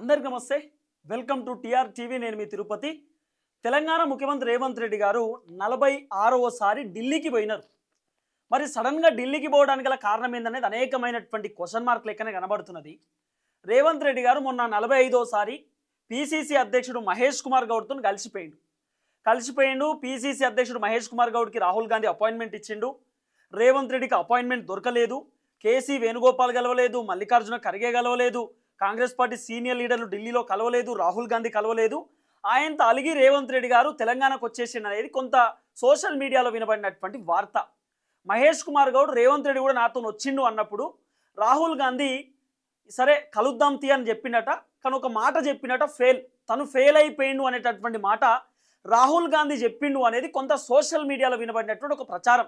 అందరికి నమస్తే. Welcome to TR TV నేను మీ తిరుపతి. తెలంగాణ ముఖ్యమంత్రి రేవంత్ రెడ్డి గారు నలభై ఆరవసారి ఢిల్లీకి పోయినారు. మరి సడన్గా ఢిల్లీకి పోవడానికి గల కారణం ఏందనేది అనేకమైనటువంటి క్వశ్చన్ మార్క్ లెక్కనే కనబడుతున్నది. రేవంత్ రెడ్డి గారు మొన్న నలభై ఐదోసారి పిసిసి అధ్యక్షుడు మహేష్ కుమార్ గౌడ్తో కలిసిపోయిండు. కలిసిపోయిండు పిసిసి అధ్యక్షుడు మహేష్ కుమార్ గౌడ్కి రాహుల్ గాంధీ అపాయింట్మెంట్ ఇచ్చిండు. రేవంత్ రెడ్డికి అపాయింట్మెంట్ దొరకలేదు. కేసీ వేణుగోపాల్ గెలవలేదు మల్లికార్జున ఖర్గే గెలవలేదు. కాంగ్రెస్ పార్టీ సీనియర్ లీడర్లు ఢిల్లీలో కలవలేదు రాహుల్ గాంధీ కలవలేదు. ఆయనతో అలిగి రేవంత్ రెడ్డి గారు తెలంగాణకు వచ్చేసింది అనేది కొంత సోషల్ మీడియాలో వినబడినటువంటి వార్త. మహేష్ కుమార్ గౌడ్ రేవంత్ రెడ్డి కూడా నాతో వచ్చిండు అన్నప్పుడు రాహుల్ గాంధీ సరే కలుద్దాం తీ అని చెప్పినట కానీ ఒక మాట చెప్పినట ఫెయిల్ తను ఫెయిల్ అయిపోయిండు అనేటటువంటి మాట రాహుల్ గాంధీ చెప్పిండు అనేది కొంత సోషల్ మీడియాలో వినబడినటువంటి ఒక ప్రచారం.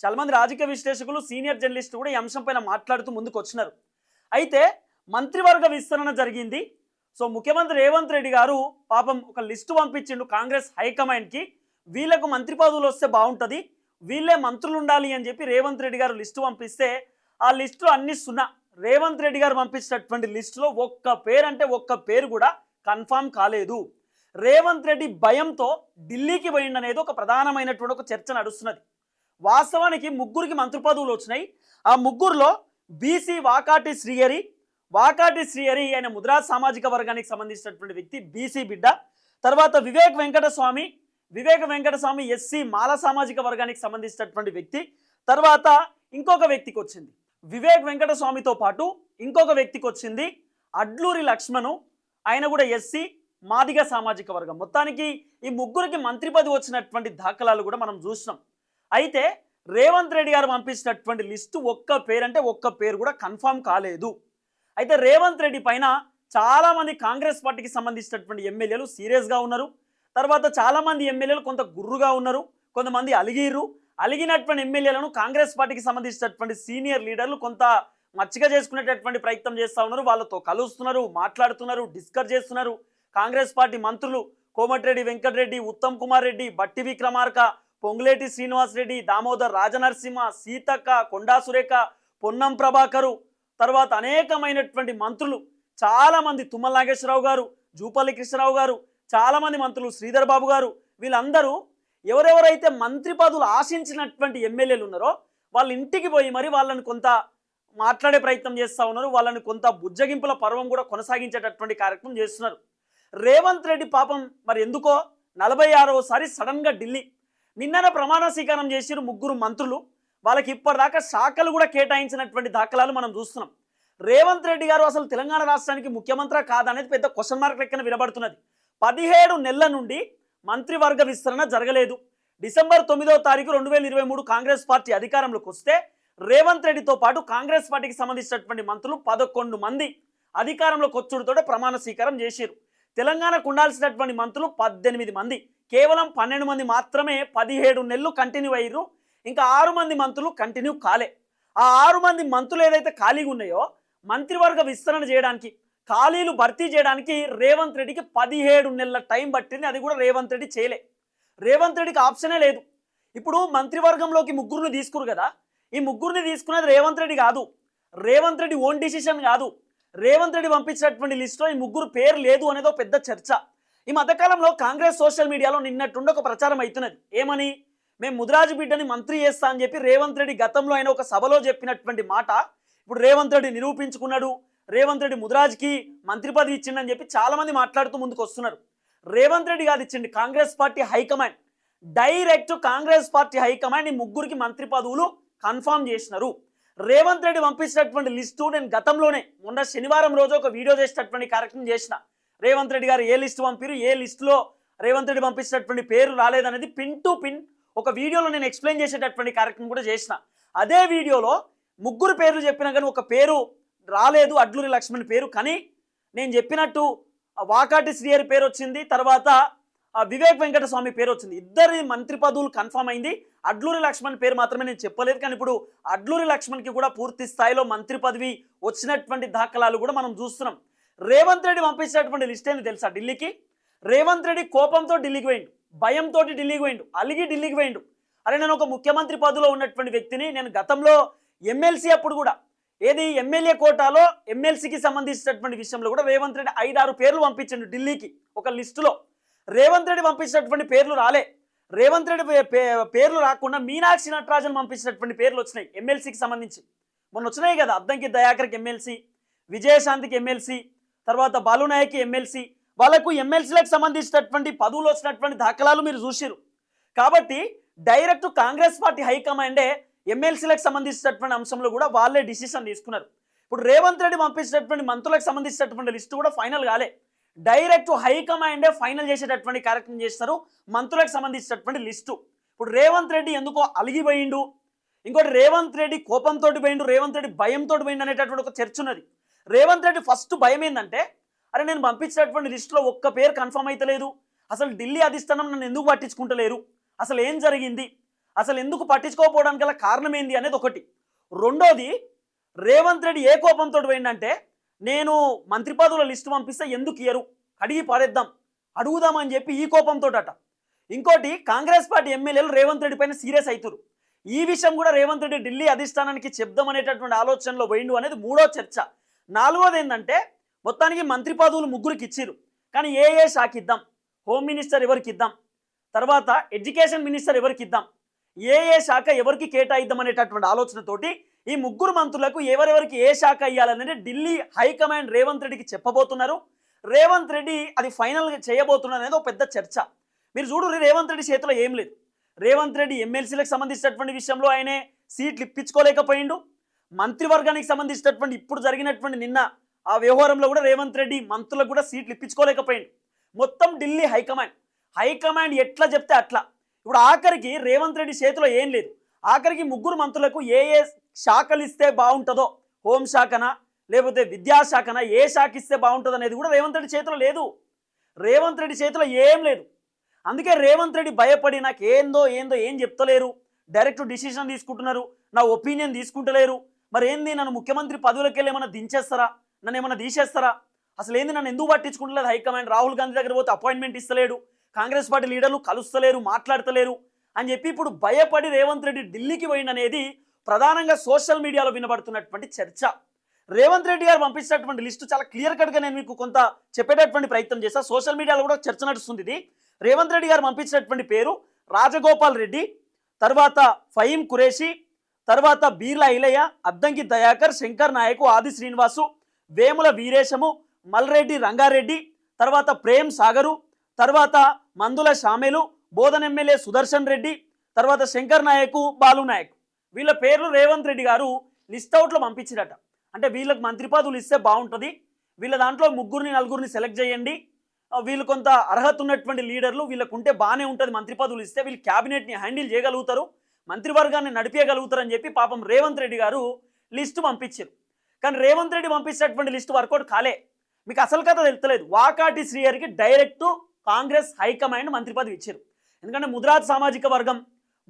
చాలామంది రాజకీయ విశ్లేషకులు సీనియర్ జర్నలిస్టులు కూడా ఈ అంశం పైన మాట్లాడుతూ ముందుకు వచ్చినారు అయితే మంత్రివర్గ విస్తరణ జరిగింది. సో ముఖ్యమంత్రి రేవంత్ రెడ్డి గారు పాపం ఒక లిస్టు పంపించిండు కాంగ్రెస్ హైకమాండ్కి. వీళ్ళకు మంత్రి పదవులు వస్తే బాగుంటుంది. వీళ్ళే మంత్రులు ఉండాలి అని చెప్పి రేవంత్ రెడ్డి గారు లిస్టు పంపిస్తే ఆ లిస్టులో అన్ని సున్నా. రేవంత్ రెడ్డి గారు పంపించినటువంటి లిస్టులో ఒక్క పేరు అంటే ఒక్క పేరు కూడా కన్ఫామ్ కాలేదు. రేవంత్ రెడ్డి భయంతో ఢిల్లీకి పోయిండు అనేది ఒక ప్రధానమైనటువంటి ఒక చర్చ నడుస్తున్నది. వాస్తవానికి ముగ్గురికి మంత్రి పదవులు వచ్చినాయి. ఆ ముగ్గురులో బీసీ వాకాటి శ్రీహరి వాకాటి శ్రీహరి ఆయన ముద్రా సామాజిక వర్గానికి సంబంధించినటువంటి వ్యక్తి బీసీ బిడ్డ. తర్వాత వివేక్ వెంకటస్వామి వివేక వెంకటస్వామి ఎస్సీ మాల సామాజిక వర్గానికి సంబంధించినటువంటి వ్యక్తి. తర్వాత ఇంకొక వ్యక్తికి వచ్చింది. వివేక్ వెంకటస్వామితో పాటు ఇంకొక వ్యక్తికి వచ్చింది అడ్లూరి లక్ష్మణు. ఆయన కూడా ఎస్సీ మాదిగ సామాజిక వర్గం. మొత్తానికి ఈ ముగ్గురికి మంత్రి పదవి వచ్చినటువంటి దాఖలాలు కూడా మనం చూసినాం. అయితే రేవంత్ రెడ్డి గారు పంపించినటువంటి లిస్టు ఒక్క పేరు అంటే ఒక్క పేరు కూడా కన్ఫామ్ కాలేదు. అయితే రేవంత్ రెడ్డి పైన చాలామంది కాంగ్రెస్ పార్టీకి సంబంధించినటువంటి ఎమ్మెల్యేలు సీరియస్గా ఉన్నారు. తర్వాత చాలామంది ఎమ్మెల్యేలు కొంత గుర్రుగా ఉన్నారు. కొంతమంది అలిగిర్రు. అలిగినటువంటి ఎమ్మెల్యేలను కాంగ్రెస్ పార్టీకి సంబంధించినటువంటి సీనియర్ లీడర్లు కొంత మచ్చిక చేసుకునేటటువంటి ప్రయత్నం చేస్తూ ఉన్నారు. వాళ్ళతో కలుస్తున్నారు మాట్లాడుతున్నారు డిస్కస్ చేస్తున్నారు. కాంగ్రెస్ పార్టీ మంత్రులు కోమటిరెడ్డి వెంకటరెడ్డి ఉత్తమ్ కుమార్ రెడ్డి బట్టి విక్రమార్క పొంగులేటి శ్రీనివాస్ రెడ్డి దామోదర్ రాజనరసింహ సీతక్క కొండా సురేఖ పొన్నం ప్రభాకరు తర్వాత అనేకమైనటువంటి మంత్రులు చాలామంది తుమ్మల నాగేశ్వరరావు గారు జూపల్లి కృష్ణరావు గారు చాలామంది మంత్రులు శ్రీధర్ బాబు గారు వీళ్ళందరూ ఎవరెవరైతే మంత్రి పదవులు ఆశించినటువంటి ఎమ్మెల్యేలు ఉన్నారో వాళ్ళ ఇంటికి పోయి మరి వాళ్ళని కొంత మాట్లాడే ప్రయత్నం చేస్తూ ఉన్నారు. వాళ్ళని కొంత బుజ్జగింపుల పర్వం కూడా కొనసాగించేటటువంటి కార్యక్రమం చేస్తున్నారు. రేవంత్ రెడ్డి పాపం మరి ఎందుకో నలభై ఆరోసారి సడన్గా ఢిల్లీ నిన్ననే ప్రమాణ స్వీకారం చేసిన ముగ్గురు మంత్రులు. వాళ్ళకి ఇప్పటిదాకా శాఖలు కూడా కేటాయించినటువంటి దాఖలాలు మనం చూస్తున్నాం. రేవంత్ రెడ్డి గారు అసలు తెలంగాణ రాష్ట్రానికి ముఖ్యమంత్రి కాదనేది పెద్ద క్వశ్చన్ మార్క్ లెక్కన వినబడుతున్నది. పదిహేడు నెలల నుండి మంత్రివర్గ విస్తరణ జరగలేదు. డిసెంబర్ తొమ్మిదవ తారీఖు రెండు వేల ఇరవై మూడు కాంగ్రెస్ పార్టీ అధికారంలోకి వస్తే రేవంత్ రెడ్డితో పాటు కాంగ్రెస్ పార్టీకి సంబంధించినటువంటి మంత్రులు పదకొండు మంది అధికారంలోకి వచ్చుడుతోటే ప్రమాణ స్వీకారం చేశారు తెలంగాణకు ఉండాల్సినటువంటి మంత్రులు పద్దెనిమిది మంది. కేవలం పన్నెండు మంది మాత్రమే పదిహేడు నెలలు కంటిన్యూ అయ్యారు ఇంకా ఆరు మంది మంత్రులు కంటిన్యూ కాలే. ఆ ఆరు మంది మంత్రులు ఏదైతే ఖాళీగా ఉన్నాయో మంత్రివర్గ విస్తరణ చేయడానికి ఖాళీలు భర్తీ చేయడానికి రేవంత్ రెడ్డికి పదిహేడు నెలల టైం పట్టింది. అది కూడా రేవంత్ రెడ్డి చేయలే. రేవంత్ రెడ్డికి ఆప్షనే లేదు. ఇప్పుడు మంత్రివర్గంలోకి ముగ్గురిని తీసుకురు కదా. ఈ ముగ్గురిని తీసుకున్నది రేవంత్ రెడ్డి కాదు. రేవంత్ రెడ్డి ఓన్ డిసిషన్ కాదు. రేవంత్ రెడ్డి పంపించినటువంటి లిస్టులో ఈ ముగ్గురు పేరు లేదు అనేది ఒక పెద్ద చర్చ. ఈ మధ్యకాలంలో కాంగ్రెస్ సోషల్ మీడియాలో నిన్నట్టుండి ఒక ప్రచారం అవుతున్నది. ఏమని? మేము ముదిరాజు బిడ్డని మంత్రి చేస్తా అని చెప్పి రేవంత్ రెడ్డి గతంలో ఆయన ఒక సభలో చెప్పినటువంటి మాట. ఇప్పుడు రేవంత్ రెడ్డి నిరూపించుకున్నాడు. రేవంత్ రెడ్డి ముదిరాజ్కి మంత్రి పదవి ఇచ్చిండని చెప్పి చాలామంది మాట్లాడుతూ ముందుకు వస్తున్నారు. రేవంత్ రెడ్డి కాదు ఇచ్చింది Congress party high command. Direct Congress party high command ఈ ముగ్గురికి మంత్రి పదవులు కన్ఫామ్ చేసినారు. రేవంత్ రెడ్డి పంపించినటువంటి లిస్టు నేను గతంలోనే మొన్న శనివారం రోజు ఒక వీడియో చేసినటువంటి కార్యక్రమం చేసిన. రేవంత్ రెడ్డి గారు ఏ లిస్టు పంపిరు? ఏ లిస్టులో రేవంత్ రెడ్డి పంపించినటువంటి పేరు రాలేదనేది పిన్ టు పిన్ ఒక వీడియోలో నేను ఎక్స్ప్లెయిన్ చేసేటటువంటి కార్యక్రమం కూడా చేసిన. అదే వీడియోలో ముగ్గురు పేర్లు చెప్పినా కానీ ఒక పేరు రాలేదు అడ్లూరి లక్ష్మణ్ పేరు. కానీ నేను చెప్పినట్టు వాకాటి శ్రీహరి పేరు వచ్చింది తర్వాత ఆ వివేక్ వెంకటస్వామి పేరు వచ్చింది. ఇద్దరి మంత్రి పదవులు కన్ఫర్మ్ అయింది. అడ్లూరి లక్ష్మణ్ పేరు మాత్రమే నేను చెప్పలేదు. కానీ ఇప్పుడు అడ్లూరి లక్ష్మణ్కి కూడా పూర్తి స్థాయిలో మంత్రి పదవి వచ్చినటువంటి దాఖలాలు కూడా మనం చూస్తున్నాం. రేవంత్ రెడ్డి పంపించినటువంటి లిస్ట్ ఏంది తెలుసా ఢిల్లీకి? రేవంత్ రెడ్డి కోపంతో ఢిల్లీకి పోయిండు. భయంతో ఢిల్లీకి పోయిండు అలిగి ఢిల్లీకి పోయిండు. అరే నేను ఒక ముఖ్యమంత్రి పదవిలో ఉన్నటువంటి వ్యక్తిని నేను గతంలో ఎమ్మెల్సీ అప్పుడు కూడా ఏది ఎమ్మెల్యే కోటాలో ఎమ్మెల్సీకి సంబంధించినటువంటి విషయంలో కూడా రేవంత్ రెడ్డి ఐదారు పేర్లు పంపించండు ఢిల్లీకి ఒక లిస్టులో. రేవంత్ రెడ్డి పంపించినటువంటి పేర్లు రాలే. రేవంత్ రెడ్డి పే- పే- పేర్లు రాకుండా మీనాక్షి నటరాజన్ పంపించినటువంటి పేర్లు వచ్చినాయి ఎమ్మెల్సీకి సంబంధించి. మొన్న వచ్చినాయి కదా అద్దంకి దయాకర్కి ఎమ్మెల్సీ విజయశాంతికి ఎమ్మెల్సీ తర్వాత బాలునాయక్కి ఎమ్మెల్సీ వాళ్ళకు ఎమ్మెల్సీలకు సంబంధించినటువంటి పదవులు వచ్చినటువంటి దాఖలాలు మీరు చూసిరు కాబట్టి డైరెక్ట్ కాంగ్రెస్ పార్టీ హైకమాండే ఎమ్మెల్సీలకు సంబంధించినటువంటి అంశంలో కూడా వాళ్ళే డిసిషన్ తీసుకున్నారు. ఇప్పుడు రేవంత్ రెడ్డి పంపించినటువంటి మంత్రులకు సంబంధించినటువంటి లిస్టు కూడా ఫైనల్ కాలే. డైరెక్ట్ హైకమాండే ఫైనల్ చేసేటటువంటి కార్యక్రమం చేస్తారు మంత్రులకు సంబంధించినటువంటి లిస్టు. ఇప్పుడు రేవంత్ రెడ్డి ఎందుకో అలిగిపోయిండు? ఇంకోటి రేవంత్ రెడ్డి కోపంతో పోయిండు రేవంత్ రెడ్డి భయంతో పోయిండు అనేటటువంటి ఒక చర్చ ఉన్నది. రేవంత్ రెడ్డి ఫస్ట్ భయం ఏంటంటే అరే నేను పంపించినటువంటి లిస్టులో ఒక్క పేరు కన్ఫర్మ్ అయితలేదు. అసలు ఢిల్లీ అధిష్టానం నన్ను ఎందుకు పట్టించుకుంటలేరు? అసలు ఏం జరిగింది? అసలు ఎందుకు పట్టించుకోకపోవడానికి గల కారణం ఏంది అనేది ఒకటి. రెండోది రేవంత్ రెడ్డి ఏ కోపంతో పోయిందంటే నేను మంత్రి పదవుల లిస్టు పంపిస్తే ఎందుకు ఇయ్యరు? అడిగి పారేద్దాం అడుగుదామని చెప్పి ఈ కోపంతో అట ఇంకోటి కాంగ్రెస్ పార్టీ ఎమ్మెల్యేలు రేవంత్ రెడ్డి పైన సీరియస్ అవుతారు ఈ విషయం కూడా రేవంత్ రెడ్డి ఢిల్లీ అధిష్టానానికి చెప్దాం అనేటటువంటి ఆలోచనలో పోయిండు అనేది మూడో చర్చ. నాలుగోది ఏంటంటే మొత్తానికి మంత్రి పదవులు ముగ్గురికి ఇచ్చారు కానీ ఏ ఏ శాఖ ఇద్దాం హోమ్ మినిస్టర్ ఎవరికి ఇద్దాం తర్వాత ఎడ్యుకేషన్ మినిస్టర్ ఎవరికి ఇద్దాం ఏ ఏ శాఖ ఎవరికి కేటాయిద్దాం అనేటటువంటి ఆలోచనతోటి ఈ ముగ్గురు మంత్రులకు ఎవరెవరికి ఏ శాఖ ఇవ్వాలనేది ఢిల్లీ హైకమాండ్ రేవంత్ రెడ్డికి చెప్పబోతున్నారు. రేవంత్ రెడ్డి అది ఫైనల్గా చేయబోతున్నారు అనేది ఒక పెద్ద చర్చ. మీరు చూడు రేవంత్ రెడ్డి చేతిలో ఏం లేదు. రేవంత్ రెడ్డి ఎమ్మెల్సీలకు సంబంధించినటువంటి విషయంలో ఆయనే సీట్లు ఇప్పించుకోలేకపోయిండు. మంత్రివర్గానికి సంబంధించినటువంటి ఇప్పుడు జరిగినటువంటి నిన్న ఆ వ్యవహారంలో కూడా రేవంత్ రెడ్డి మంత్రులకు కూడా సీట్లు ఇప్పించుకోలేకపోయింది మొత్తం ఢిల్లీ హైకమాండ్. హైకమాండ్ ఎట్లా చెప్తే అట్లా. ఇప్పుడు ఆఖరికి రేవంత్ రెడ్డి చేతిలో ఏం లేదు. ఆఖరికి ముగ్గురు మంత్రులకు ఏ ఏ శాఖలు ఇస్తే బాగుంటుందో హోంశాఖనా లేకపోతే విద్యాశాఖన ఏ శాఖ ఇస్తే బాగుంటుంది అనేది కూడా రేవంత్ రెడ్డి చేతిలో లేదు. రేవంత్ రెడ్డి చేతిలో ఏం లేదు. అందుకే రేవంత్ రెడ్డి భయపడి నాకు ఏందో ఏందో ఏం చెప్తలేరు. డైరెక్ట్ డిసిషన్ తీసుకుంటున్నారు. నా ఒపీనియన్ తీసుకుంటలేరు. మరి ఏంది నన్ను ముఖ్యమంత్రి పదవులకి వెళ్ళి ఏమైనా దించేస్తారా? నన్ను ఏమన్నా తీసేస్తారా? అసలు ఏంది నన్ను ఎందుకు పట్టించుకుంటలేదు? హైకమాండ్ రాహుల్ గాంధీ దగ్గర పోతే అపాయింట్మెంట్ ఇస్తలేడు. కాంగ్రెస్ పార్టీ లీడర్లు కలుస్తలేరు మాట్లాడతలేరు అని చెప్పి ఇప్పుడు భయపడి రేవంత్ రెడ్డి ఢిల్లీకి పోయిందనేది ప్రధానంగా సోషల్ మీడియాలో వినబడుతున్నటువంటి చర్చ. రేవంత్ రెడ్డి గారు పంపించినటువంటి లిస్టు చాలా క్లియర్ కట్గా నేను మీకు కొంత చెప్పేటటువంటి ప్రయత్నం చేశాను సోషల్ మీడియాలో కూడా చర్చ నడుస్తుంది ఇది. రేవంత్ రెడ్డి గారు పంపించినటువంటి పేరు రాజగోపాల్ రెడ్డి తర్వాత ఫహీం కురేషి తర్వాత బీర్లా ఇలయ్య అద్దంకి దయాకర్ శంకర్ నాయకు ఆది శ్రీనివాసు వేముల వీరేశము మల్రెడ్డి రంగారెడ్డి తర్వాత ప్రేమ్ సాగరు తర్వాత మందుల షామేలు బోధన్ ఎమ్మెల్యే సుదర్శన్ రెడ్డి తర్వాత శంకర్ నాయకు బాలు నాయక్. వీళ్ళ పేర్లు రేవంత్ రెడ్డి గారు లిస్ట్ అవుట్లో పంపించారట. అంటే వీళ్ళకి మంత్రి పదవులు ఇస్తే బాగుంటుంది. వీళ్ళ దాంట్లో ముగ్గురిని నలుగురిని సెలెక్ట్ చేయండి. వీళ్ళు కొంత అర్హత ఉన్నటువంటి లీడర్లు వీళ్ళకు ఉంటే బాగానే ఉంటుంది మంత్రి పదవులు ఇస్తే వీళ్ళు క్యాబినెట్ని హ్యాండిల్ చేయగలుగుతారు మంత్రివర్గాన్ని నడిపేయగలుగుతారని చెప్పి పాపం రేవంత్ రెడ్డి గారు లిస్టు పంపించారు. కానీ రేవంత్ రెడ్డి పంపించినటువంటి లిస్ట్ వర్కౌట్ కాలే. మీకు అసలు కథ తెలుతలేదు వాకాటి శ్రీయర్కి డైరెక్ట్ కాంగ్రెస్ హైకమాండ్ మంత్రి పదవి ఇచ్చారు. ఎందుకంటే ముదిరాజ్ సామాజిక వర్గం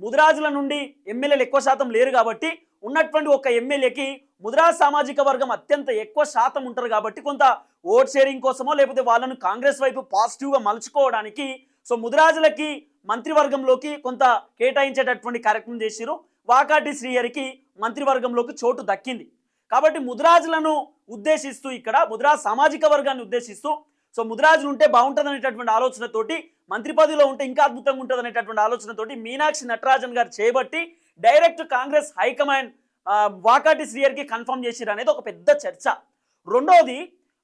ముదిరాజుల నుండి ఎమ్మెల్యేలు ఎక్కువ శాతం లేరు కాబట్టి ఉన్నటువంటి ఒక ఎమ్మెల్యేకి ముదిరాజ్ సామాజిక వర్గం అత్యంత ఎక్కువ శాతం ఉంటారు కాబట్టి కొంత ఓట్ షేరింగ్ కోసమో లేకపోతే వాళ్ళను కాంగ్రెస్ వైపు పాజిటివ్గా మలుచుకోవడానికి సో ముదిరాజులకి మంత్రివర్గంలోకి కొంత కేటాయించేటటువంటి కార్యక్రమం చేసిరు వాకాటి శ్రీయరికి మంత్రివర్గంలోకి చోటు దక్కింది. కాబట్టి ముద్రాజులను ఉద్దేశిస్తూ ఇక్కడ ముద్రాజ్ సామాజిక వర్గాన్ని ఉద్దేశిస్తూ సో ముద్రాజులు ఉంటే బాగుంటుంది అనేటటువంటి ఆలోచనతోటి మంత్రి పదవిలో ఉంటే ఇంకా అద్భుతంగా ఉంటుంది అనేటటువంటి ఆలోచనతోటి మీనాక్షి నటరాజన్ గారు చేయబట్టి direct Congress high command Vakati శ్రీయర్కి confirm చేసిరు అనేది ఒక పెద్ద చర్చ. రెండోది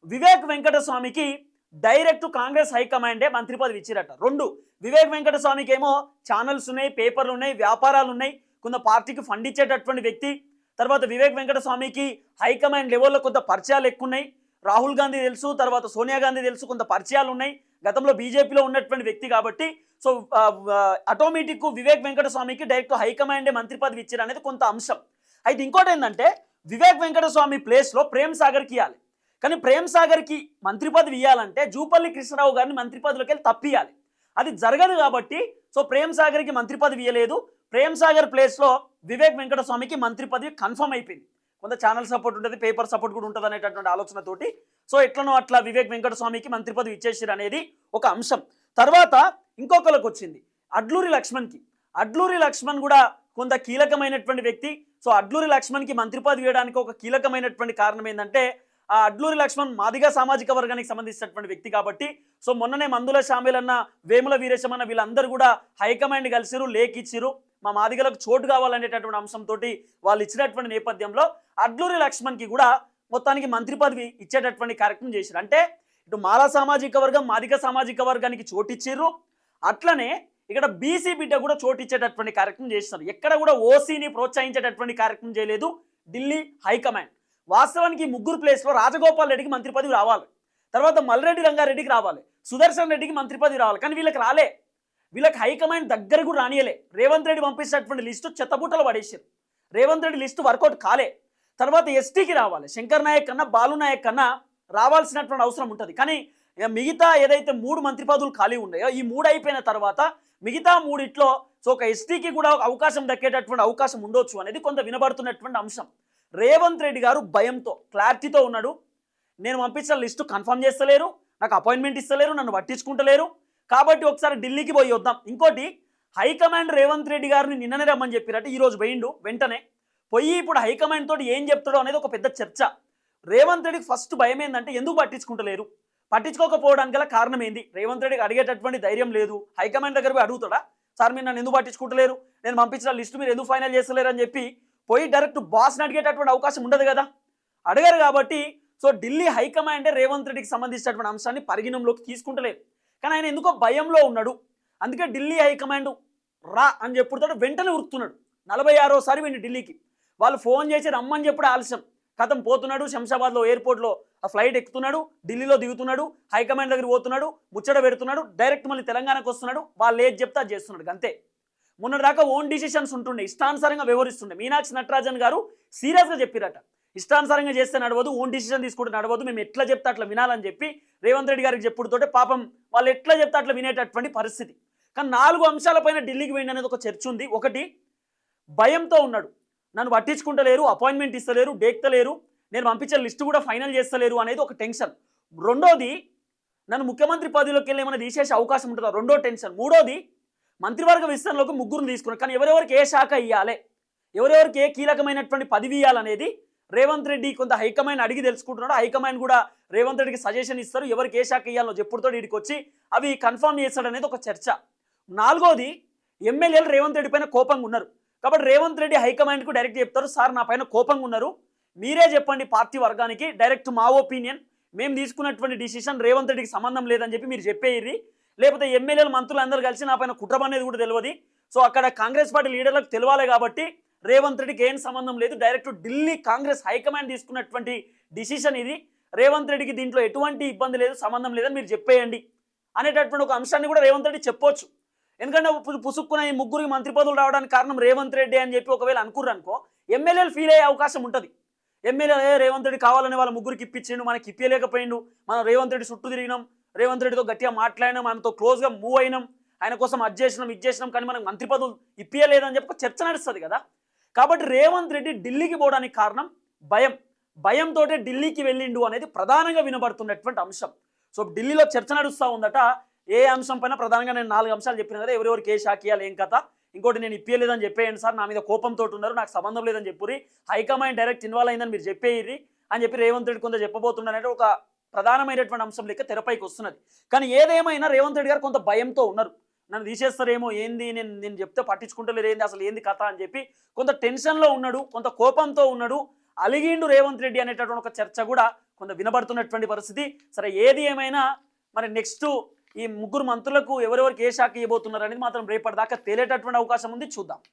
వివేక్ వెంకటస్వామికి డైరెక్ట్ కాంగ్రెస్ హైకమాండే మంత్రి పదవి ఇచ్చిరట. రెండు వివేక్ వెంకటస్వామికి ఏమో ఛానల్స్ ఉన్నాయి పేపర్లు ఉన్నాయి వ్యాపారాలు ఉన్నాయి కొంత పార్టీకి ఫండ్ ఇచ్చేటటువంటి వ్యక్తి తర్వాత వివేక్ వెంకటస్వామికి హైకమాండ్ లెవెల్లో కొంత పరిచయాలు ఎక్కువ ఉన్నాయి రాహుల్ గాంధీ తెలుసు తర్వాత సోనియా గాంధీ తెలుసు కొంత పరిచయాలు ఉన్నాయి. గతంలో బీజేపీలో ఉన్నటువంటి వ్యక్తి కాబట్టి సో ఆటోమేటిక్ వివేక్ వెంకటస్వామికి డైరెక్ట్ హైకమాండే మంత్రి పదవి ఇచ్చారు అనేది కొంత అంశం. అయితే ఇంకోటి ఏంటంటే వివేక్ వెంకటస్వామి ప్లేస్లో ప్రేమ్ సాగర్కి ఇవ్వాలి కానీ ప్రేమ్ సాగర్కి మంత్రి పదవి ఇవ్వాలంటే జూపల్లి కృష్ణరావు గారిని మంత్రి పదవిలోకి వెళ్ళి తప్పియాలి అది జరగదు కాబట్టి సో ప్రేమ్ సాగర్కి మంత్రి పదవి ఇవ్వలేదు ప్రేమ్ సాగర్ ప్లేస్లో వివేక్ వెంకటస్వామికి మంత్రి పదవి కన్ఫర్మ్ అయిపోయింది. కొంత ఛానల్ సపోర్ట్ ఉంటుంది పేపర్ సపోర్ట్ కూడా ఉంటుంది అనేటటువంటి ఆలోచనతోటి. సో ఎట్లనో అట్లా వివేక్ వెంకటస్వామికి మంత్రి పదవి ఇచ్చేసారు అనేది ఒక అంశం. తర్వాత ఇంకొకరికి వచ్చింది. అడ్లూరి లక్ష్మణ్కి. అడ్లూరి లక్ష్మణ్ కూడా కొంత కీలకమైనటువంటి వ్యక్తి. సో అడ్లూరి లక్ష్మణ్కి మంత్రి పదవి వేయడానికి ఒక కీలకమైనటువంటి కారణం ఏంటంటే ఆ అడ్లూరి లక్ష్మణ్ మాదిగ సామాజిక వర్గానికి సంబంధించినటువంటి వ్యక్తి కాబట్టి సో మొన్ననే మందుల షామిలన్న వేముల వీరేశమన్న వీళ్ళందరూ కూడా హైకమాండ్ కలిసిరు లేఖ ఇచ్చిరు మా మాదిగలకు చోటు కావాలనేటటువంటి అంశంతో వాళ్ళు ఇచ్చినటువంటి నేపథ్యంలో అడ్లూరి లక్ష్మణ్కి కూడా మొత్తానికి మంత్రి పదవి ఇచ్చేటటువంటి కార్యక్రమం చేశారు. అంటే ఇటు మాలా సామాజిక వర్గం మాదిగ సామాజిక వర్గానికి చోటు ఇచ్చిర్రు. అట్లనే ఇక్కడ బీసీ బిడ్డ కూడా చోటు ఇచ్చేటటువంటి కార్యక్రమం చేస్తున్నారు. ఎక్కడ కూడా ఓసీని ప్రోత్సహించేటటువంటి కార్యక్రమం చేయలేదు ఢిల్లీ హైకమాండ్. వాస్తవానికి ముగ్గురు ప్లేస్లో రాజగోపాల్ రెడ్డికి మంత్రి పదవి రావాలి. తర్వాత మల్రెడ్డి రంగారెడ్డికి రావాలి. సుదర్శన్ రెడ్డికి మంత్రి పదవి రావాలి. కానీ వీళ్ళకి రాలే. వీళ్ళకి హైకమాండ్ దగ్గర కూడా రానియలే. రేవంత్ రెడ్డి పంపించినటువంటి లిస్టు చెత్తబుట్టలు పడేసారు. Revanth Reddy list work out కాలే. తర్వాత ఎస్టీకి రావాలి. శంకర్ నాయక్ కన్నా బాలు నాయక్ కన్నా రావాల్సినటువంటి అవసరం ఉంటుంది. కానీ ఇక మిగతా ఏదైతే మూడు మంత్రి పదవులు ఖాళీ ఉన్నాయో ఈ మూడు అయిపోయిన తర్వాత మిగతా మూడిట్లో సో ఒక ఎస్టీకి కూడా ఒక అవకాశం దక్కేటటువంటి అవకాశం ఉండొచ్చు అనేది కొంత వినబడుతున్నటువంటి అంశం. రేవంత్ రెడ్డి గారు భయంతో క్లారిటీతో ఉన్నాడు. నేను పంపించిన లిస్టు కన్ఫర్మ్ చేస్తలేరు. నాకు అపాయింట్మెంట్ ఇస్తలేరు. నన్ను పట్టించుకుంటలేరు. కాబట్టి ఒకసారి ఢిల్లీకి పోయి వద్దాం. ఇంకోటి హైకమాండ్ రేవంత్ రెడ్డి గారిని నిన్ననే రమ్మని చెప్పినట్టు ఈ రోజు పోయిండు వెంటనే. పోయి ఇప్పుడు హైకమాండ్ తోటి ఏం చెప్తాడో అనేది ఒక పెద్ద చర్చ. రేవంత్ రెడ్డికి ఫస్ట్ భయం ఏంటంటే ఎందుకు పట్టించుకుంటలేరు? పట్టించుకోకపోవడానికి గల కారణం ఏంది? రేవంత్ రెడ్డికి అడిగేటటువంటి ధైర్యం లేదు. హైకమాండ్ దగ్గర పోయి అడుగుతాడా? సార్ మీరు నన్ను ఎందుకు పట్టించుకుంటలేరు? నేను పంపించిన లిస్ట్ మీరు ఎందుకు ఫైనల్ చేస్తలేరు? అని చెప్పి పోయి డైరెక్ట్ బాస్ని అడిగేటటువంటి అవకాశం ఉండదు కదా? అడగారు కాబట్టి సో ఢిల్లీ హైకమాండే రేవంత్ రెడ్డికి సంబంధించినటువంటి అంశాన్ని పరిగణంలోకి తీసుకుంటలేదు. కానీ ఆయన ఎందుకో భయంలో ఉన్నాడు. అందుకే ఢిల్లీ హైకమాండ్ రా అని చెప్పుడుతో వెంటనే ఉరుకుతున్నాడు. నలభై ఆరోసారి వీడిని ఢిల్లీకి. వాళ్ళు ఫోన్ చేసి రమ్మని చెప్పుడు ఆలస్యం. కథం పోతున్నాడు శంషాబాద్లో ఎయిర్పోర్ట్లో ఆ ఫ్లైట్ ఎక్కుతున్నాడు ఢిల్లీలో దిగుతున్నాడు హైకమాండ్ దగ్గర పోతున్నాడు ముచ్చట పెడుతున్నాడు డైరెక్ట్ మళ్ళీ తెలంగాణకు వస్తున్నాడు వాళ్ళు ఏది చెప్తే అది చేస్తున్నాడు అంతే. మొన్నటిదాకా ఓన్ డిసిషన్స్ ఉంటుండే ఇష్టానుసారంగా వ్యవహరిస్తుండే. మీనాక్షి నటరాజన్ గారు సీరియస్గా చెప్పిరట. ఇష్టానుసారంగా చేస్తే నడవదు ఓన్ డిసిషన్ తీసుకుంటే నడవదు మేము ఎట్లా చెప్తే అట్లా వినాలని చెప్పి రేవంత్ రెడ్డి గారికి చెప్పుడుతోటే పాపం వాళ్ళు ఎట్లా చెప్తే అట్లా వినేటటువంటి పరిస్థితి. కానీ నాలుగు అంశాలపైన ఢిల్లీకి వెళ్ళి అనేది ఒక చర్చ ఉంది. ఒకటి భయంతో ఉన్నాడు. నన్ను పట్టించుకుంటలేరు అపాయింట్మెంట్ ఇస్తలేరు డేక్తలేరు నేను పంపించే లిస్టు కూడా ఫైనల్ చేస్తలేరు అనేది ఒక టెన్షన్. రెండోది నన్ను ముఖ్యమంత్రి పదవిలోకి వెళ్ళి ఏమైనా తీసేసే అవకాశం ఉంటుందా? రెండో టెన్షన్. మూడోది మంత్రివర్గ విస్తరణలోకి ముగ్గురు తీసుకున్నారు కానీ ఎవరెవరికి ఏ శాఖ ఇవ్వాలి ఎవరెవరికి ఏ కీలకమైనటువంటి పదవి ఇవ్వాలనేది రేవంత్ రెడ్డి కొంత హైకమాండ్ అడిగి తెలుసుకుంటున్నాడు. హైకమాండ్ కూడా రేవంత్ రెడ్డికి సజెషన్ ఇస్తారు. ఎవరికి ఏ శాఖ ఇవ్వాలో చెప్పుడుతో వీడికి వచ్చి అవి కన్ఫర్మ్ చేస్తాడు అనేది ఒక చర్చ. నాలుగోది ఎమ్మెల్యేలు రేవంత్ రెడ్డి పైన కోపంగా ఉన్నారు. కాబట్టి రేవంత్ రెడ్డి హైకమాండ్కు డైరెక్ట్ చెప్తారు సార్ నా పైన కోపంగా ఉన్నారు. మీరే చెప్పండి పార్టీ వర్గానికి డైరెక్ట్ మా ఒపీనియన్. మేము తీసుకున్నటువంటి డిసిషన్ రేవంత్ రెడ్డికి సంబంధం లేదని చెప్పి మీరు చెప్పేయ్యి లేకపోతే ఎమ్మెల్యేలు మంత్రులు అందరూ కలిసి నా పైన కుట్రం అనేది కూడా తెలియదు సో అక్కడ కాంగ్రెస్ పార్టీ లీడర్లకు తెలియాలి కాబట్టి రేవంత్ రెడ్డికి ఏం సంబంధం లేదు. Direct Delhi Congress high command తీసుకున్నటువంటి డిసిషన్ ఇది. రేవంత్ రెడ్డికి దీంట్లో ఎటువంటి ఇబ్బంది లేదు సంబంధం లేదని మీరు చెప్పేయండి అనేటటువంటి ఒక అంశాన్ని కూడా రేవంత్ రెడ్డి చెప్పొచ్చు. ఎందుకంటే పు- పుసుక్కున ఈ ముగ్గురికి మంత్రి పదవులు రావడానికి కారణం రేవంత్ రెడ్డి అని చెప్పి ఒకవేళ అనుకుర్రు అనుకో ఎమ్మెల్యేలు ఫీల్ అయ్యే అవకాశం ఉంటుంది. ఎమ్మెల్యే రేవంత్ రెడ్డి కావాలని వాళ్ళ ముగ్గురికి ఇప్పించిండు మనకి ఇప్పించలేకపోయిండు మనం రేవంత్ రెడ్డి చుట్టూ తిరిగినాం రేవంత్ రెడ్డితో గట్టిగా మాట్లాడినాం ఆయనతో క్లోజ్గా మూవ్ అయినాం ఆయన కోసం అది చేసినాం ఇది చేసినాం కానీ మనకు మంత్రి పదవులు ఇప్పించలేదని చెప్పి చర్చ నడుస్తుంది కదా. కాబట్టి రేవంత్ రెడ్డి ఢిల్లీకి పోవడానికి కారణం భయం. భయంతో ఢిల్లీకి వెళ్ళిండు అనేది ప్రధానంగా వినబడుతున్నటువంటి అంశం. సో ఢిల్లీలో చర్చ నడుస్తూ ఉందట. ఏ అంశం పైన ప్రధానంగా నేను నాలుగు అంశాలు చెప్పిన కదా ఎవరెవరికి ఏ షాకియాలు ఏం కథ? ఇంకోటి నేను ఇప్పియలేదని చెప్పేయండి సార్ నా మీద కోపంతో ఉన్నారు నాకు సంబంధం లేదని చెప్పుర్రి. హైకమాండ్ డైరెక్ట్ ఇన్వాల్వ్ అయిందని మీరు చెప్పేయిరి అని చెప్పి రేవంత్ రెడ్డి కొంత చెప్పబోతున్నారంటే ఒక ప్రధానమైనటువంటి అంశం లెక్క తెరపైకి వస్తున్నది. కానీ ఏదేమైనా రేవంత్ రెడ్డి గారు కొంత భయంతో ఉన్నారు. నన్ను తీసేస్తారేమో ఏంది నేను నేను చెప్తే పట్టించుకుంటలేరు ఏంది అసలు ఏంది కథ అని చెప్పి కొంత టెన్షన్లో ఉన్నాడు కొంత కోపంతో ఉన్నాడు. అలిగిండు రేవంత్ రెడ్డి అనేటటువంటి ఒక చర్చ కూడా కొంత వినబడుతున్నటువంటి పరిస్థితి. సరే ఏది ఏమైనా మరి నెక్స్ట్ ఈ ముగ్గురు మంత్రులకు ఎవరెవరికి ఏ శాఖ ఇవ్వబోతున్నారు అనేది మాత్రం రేపటిదాకా తేలేటటువంటి అవకాశం ఉంది. చూద్దాం.